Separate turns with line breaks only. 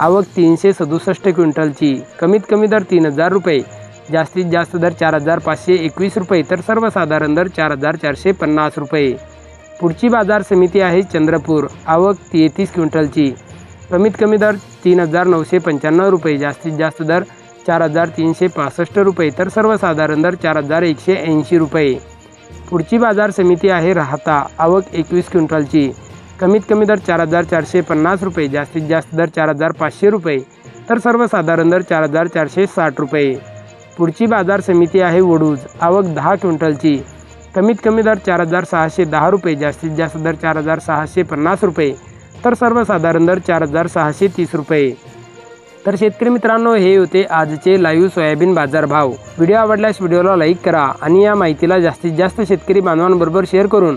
आवक तीनशे सदुसष्ट क्विंटलची. कमीत कमी दर तीन हजार रुपये. जास्तीत जास्त दर चार हजार पाचशे एकवीस रुपये तर सर्वसाधारण दर चार हजार चारशे पन्नास रुपये. पुढची बाजार समिती आहे चंद्रपूर. आवक तेहतीस क्विंटलची. कमीत कमी दर तीन हजार नऊशे पंच्याण्णव रुपये जास्तीत जास्त दर चार हजार तीनशे पासष्ट रुपये तर सर्वसाधारण दर चार हजार एकशे ऐंशी रुपये. पुढची बाजार समिती आहे राहता. आवक एकवीस क्विंटलची. कमीत कमी दर चार हजार चारशे पन्नास रुपये जास्तीत जास्त दर चार हजार पाचशे रुपये तर सर्वसाधारण दर चार हजार चारशे साठ रुपये. पुढची बाजार समिती आहे वडूज आवक दहा क्विंटलची. कमीत कमी दर चार हजार सहाशे दहा रुपये जास्तीत जास्त दर चार हजार सहाशे पन्नास रुपये तर सर्वसाधारण दर चार हजार सहाशे तीस रुपये. तर शेतकरी मित्रांनो हे होते आजचे लाईव्ह सोयाबीन बाजार भाव व्हिडिओ आवडल्यास व्हिडिओला लाईक करा आणि या माहितीला जास्तीत जास्त शेतकरी बांधवांबरोबर शेअर करून